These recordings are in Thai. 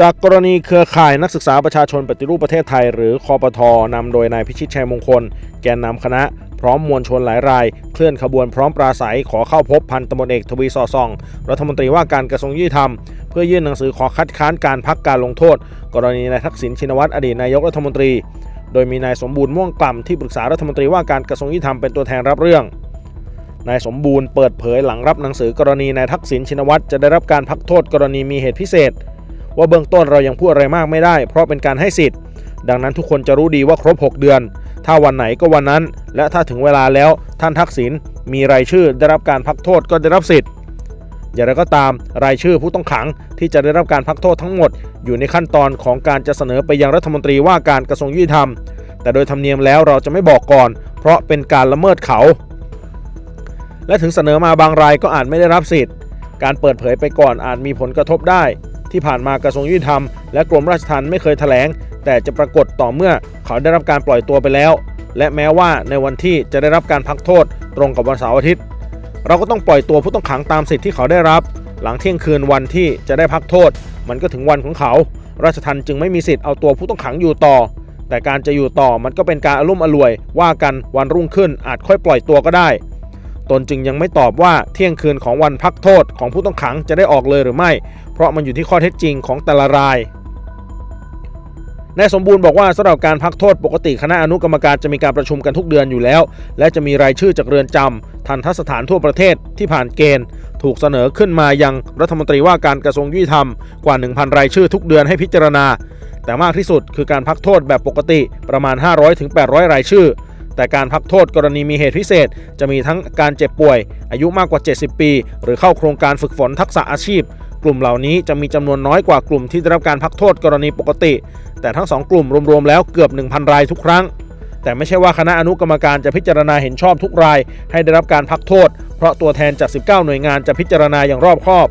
จากกรณีเครือข่ายนักศึกษาประชาชนปฏิรูปประเทศไทย หรือคอปทนำโดยนายพิชิตชัยมงคล แกนนำคณะ พร้อมมวลชนหลายราย เคลื่อนขบวนพร้อมปราศัยขอเข้าพบพันตำรวจเอกทวีสอดส่อง รัฐมนตรีว่าการกระทรวงยุติธรรม เพื่อยื่นหนังสือขอคัดค้านการพักการลงโทษ กรณีนายทักษิณชินวัตรอดีตนายกรัฐมนตรี โดยมีนายสมบูรณ์ม่วงกล่ำที่ปรึกษารัฐมนตรีว่าการกระทรวงยุติธรรมเป็นตัวแทนรับเรื่องนายสมบูรณ์เปิดเผยหลังรับหนังสือกรณีนายทักษิณชินวัตรจะได้รับการพักโทษกรณีมีเหตุพิเศษ ว่าเบื้องต้นเรายังพูดอะไรมากไม่ได้ เพราะเป็นการให้สิทธิ์ ดังนั้นทุกคนจะรู้ดีว่าครบ 6 เดือน ถ้าวันไหนก็วันนั้น และถ้าถึงเวลาแล้วท่านทักษิณมีรายชื่อได้รับการพักโทษก็ได้รับสิทธิ์อย่างไรก็ตามรายชื่อผู้ต้องขังที่จะได้รับการพักโทษทั้งหมด อยู่ในขั้นตอนของการจะเสนอไปยังรัฐมนตรีว่าการกระทรวงยุติธรรม แต่โดยธรรมเนียมแล้วเราจะไม่บอกก่อน เพราะเป็นการละเมิดเขา และถึงเสนอมาบางรายก็อาจไม่ได้รับสิทธิ์ การเปิดเผยไปก่อนอาจมีผลกระทบได้ ที่ผ่านมากระทรวงยุติธรรมและกรมราชทัณฑ์ไม่เคยแถลง แต่จะปรากฏต่อเมื่อเขาได้รับการปล่อยตัวไปแล้ว และแม้ว่าในวันที่จะได้รับการพักโทษตรงกับวันเสาร์อาทิตย์ เราก็ต้องปล่อยตัวผู้ต้องขังตามสิทธิ์ที่เขาได้รับ หลังเที่ยงคืนวันที่จะได้พักโทษ มันก็ถึงวันของเขา ราชทัณฑ์จึงไม่มีสิทธิ์เอาตัวผู้ต้องขังอยู่ต่อ แต่การจะอยู่ต่อมันก็เป็นการอารมณ์อรวยว่ากันวันรุ่งขึ้นอาจค่อยปล่อยตัวก็ได้ ตนจึงยังไม่ตอบว่าเที่ยงคืนของวันพักโทษของผู้ต้องขังจะได้ออกเลยหรือไม่ เพราะมันอยู่ที่ข้อเท็จจริงของแต่ละรายนายสมบูรณ์บอกว่าสำหรับการพักโทษปกติคณะอนุกรรมการจะมีการประชุมกันทุกเดือนอยู่แล้ว และจะมีรายชื่อจากเรือนจำทันทสถานทั่วประเทศที่ผ่านเกณฑ์ ถูกเสนอขึ้นมายังรัฐมนตรีว่าการกระทรวงยุติธรรมกว่า 1,000 รายชื่อทุกเดือนให้พิจารณา แต่มากที่สุดคือการพักโทษแบบปกติประมาณ 500-800 รายชื่อ แต่การพักโทษกรณีมีเหตุพิเศษ จะมีทั้งการเจ็บป่วย อายุมากกว่า 70 ปี หรือเข้าโครงการฝึกฝนทักษะอาชีพ กลุ่มเหล่านี้จะมีจำนวนน้อยกว่ากลุ่มที่ได้รับการพักโทษกรณีปกติ แต่ทั้งสองกลุ่มรวมๆแล้วเกือบ 1,000 รายทุกครั้ง แต่ไม่ใช่ว่าคณะอนุกรรมการจะพิจารณาเห็นชอบทุกราย ให้ได้รับการพักโทษ เพราะตัวแทนจาก 19 หน่วยงานจะพิจารณาอย่างรอบคอบ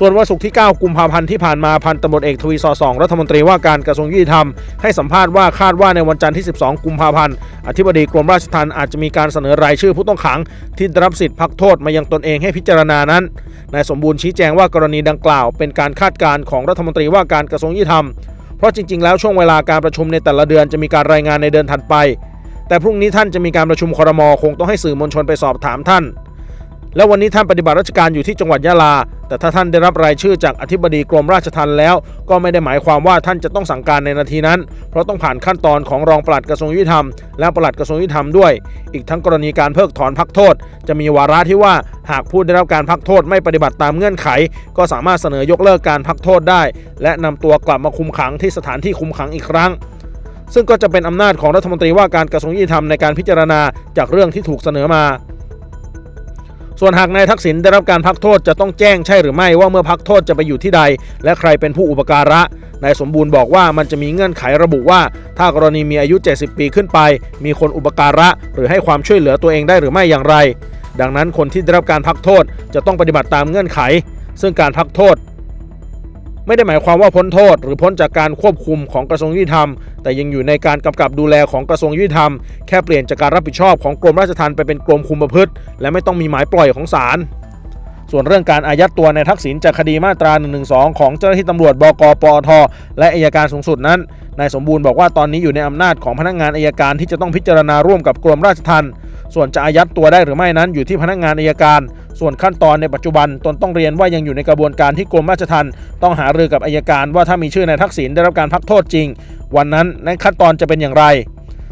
ส่วนวันศุกร์ที่ 9 กุมภาพันธ์ที่ผ่านมาพันตำรวจเอกทวีสอสองรัฐมนตรีว่าการกระทรวงยุติธรรมให้สัมภาษณ์ว่าคาดว่าในวันจันทร์ที่ 12 กุมภาพันธ์อธิบดีกรมราชทัณฑ์อาจจะมีการเสนอรายชื่อผู้ต้องขัง ที่ได้รับสิทธิ์พักโทษมายังตนเองให้พิจารณานั้นนายสมบูรณ์ชี้แจงว่ากรณีดังกล่าว เป็นการคาดการณ์ของรัฐมนตรีว่าการกระทรวงยุติธรรมเพราะจริง ๆ แล้วช่วงเวลาการประชุมในแต่ละเดือนจะมีการรายงานในเดือนถัดไป แต่พรุ่งนี้ท่านจะมีการประชุมครมคงต้องให้สื่อมวลชนไปสอบถามท่าน และวันนี้ท่านปฏิบัติราชการอยู่ที่จังหวัดยะลา แต่ถ้าท่านได้รับรายชื่อจากอธิบดีกรมราชทัณฑ์แล้ว ก็ไม่ได้หมายความว่าท่านจะต้องสั่งการในนาทีนั้น เพราะต้องผ่านขั้นตอนของรองปลัดกระทรวงยุติธรรม และปลัดกระทรวงยุติธรรมด้วย อีกทั้งกรณีการเพิกถอนพักโทษ จะมีวาระที่ว่าหากผู้ได้รับการพักโทษไม่ปฏิบัติตามเงื่อนไข ก็สามารถเสนอยกเลิกการพักโทษได้ และนำตัวกลับมาคุมขังที่สถานที่คุมขังอีกครั้งซึ่งก็จะเป็นอำนาจของรัฐมนตรีว่าการกระทรวงยุติธรรมในการพิจารณาจากเรื่องที่ถูกเสนอมา ส่วนหากนายทักษิณได้รับการพักโทษจะต้องแจ้งใช่หรือไม่ว่าเมื่อพักโทษจะไปอยู่ที่ใด และใครเป็นผู้อุปการะนายสมบูรณ์บอกว่ามันจะมีเงื่อนไขระบุว่า ถ้ากรณีมีอายุ 70 ปีขึ้นไป มีคนอุปการะ หรือให้ความช่วยเหลือตัวเองได้หรือไม่อย่างไร ดังนั้นคนที่ได้รับการพักโทษจะต้องปฏิบัติตามเงื่อนไข ซึ่งการพักโทษ ไม่ได้หมายความว่าพ้นโทษ หรือพ้นจากการควบคุมของกระทรวงยุติธรรม แต่ยังอยู่ในการกำกับดูแลของกระทรวงยุติธรรม แค่เปลี่ยนจากการรับผิดชอบของกรมราชทัณฑ์ไปเป็นกรมคุมประพฤติ และไม่ต้องมีหมายปล่อยของศาลส่วนเรื่องการอายัดตัวในทักษิณจากคดีมาตรา 112 ของเจ้าหน้าที่ตำรวจบกปอท และอัยการสูงสุดนั้น นายสมบูรณ์บอกว่าตอนนี้อยู่ในอำนาจของพนักงานอัยการที่จะต้องพิจารณาร่วมกับกรมราชทัณฑ์ ส่วนจะอายัดตัวได้หรือไม่นั้นอยู่ที่พนักงานอัยการ ส่วนขั้นตอนในปัจจุบันตนต้องเรียนว่ายังอยู่ในกระบวนการที่กรมราชทัณฑ์ต้องหารือกับอัยการว่าถ้ามีชื่อนายทักษิณได้รับการพักโทษจริง วันนั้นในขั้นตอนจะเป็นอย่างไร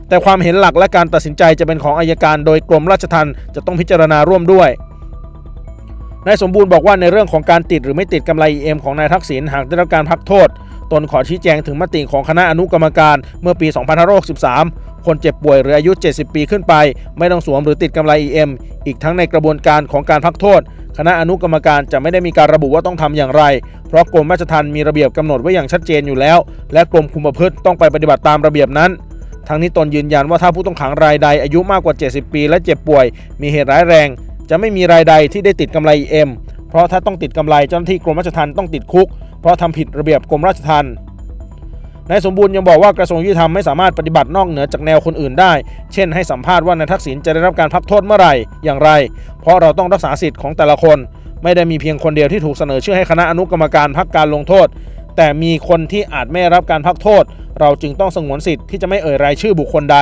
แต่ความเห็นหลักและการตัดสินใจจะเป็นของอัยการ โดยกรมราชทัณฑ์จะต้องพิจารณาร่วมด้วยนายสมบูรณ์บอกว่าในเรื่องของการติดหรือไม่ติดกำไร EM ของนายทักษิณหากได้รับการพักโทษ ตนขอชี้แจงถึงมติของคณะอนุกรรมการเมื่อปี 2563 คนเจ็บป่วยหรืออายุ 70 ปีขึ้นไป ไม่ต้องสวมหรือติดกำไร EM อีกทั้งในกระบวนการของการพักโทษ คณะอนุกรรมการจะไม่ได้มีการระบุว่าต้องทำอย่างไร เพราะกรมราชทัณฑ์มีระเบียบกำหนดไว้อย่างชัดเจนอยู่แล้ว และกรมคุมประพฤติต้องไปปฏิบัติตามระเบียบนั้นทั้งนี้ตนยืนยันว่าถ้าผู้ต้องขังรายใดอายุมากกว่า 70 ปี และเจ็บป่วย มีเหตุร้ายแรง จะไม่มีรายใดที่ได้ติดกำไร EM เพราะถ้าต้องติดกำไรเจ้าหน้าที่กรมราชทัณฑ์ต้องติดคุก ราะทำผิดระเบียบกรมราชทัณฑ์นายสมบูรณ์ยังบอกว่ากระทรวงยุติธรรมไม่สามารถปฏิบัตินอกเหนือจากแนวคนอื่นได้ เช่นให้สัมภาษณ์ว่านายทักษิณจะได้รับการพักโทษเมื่อไหร่อย่างไร เพราะเราต้องรักษาสิทธิ์ของแต่ละคน ไม่ได้มีเพียงคนเดียวที่ถูกเสนอชื่อให้คณะอนุกรรมการพักการลงโทษ แต่มีคนที่อาจไม่รับการพักโทษ เราจึงต้องสงวนสิทธิ์ที่จะไม่เอ่ยรายชื่อบุคคลใด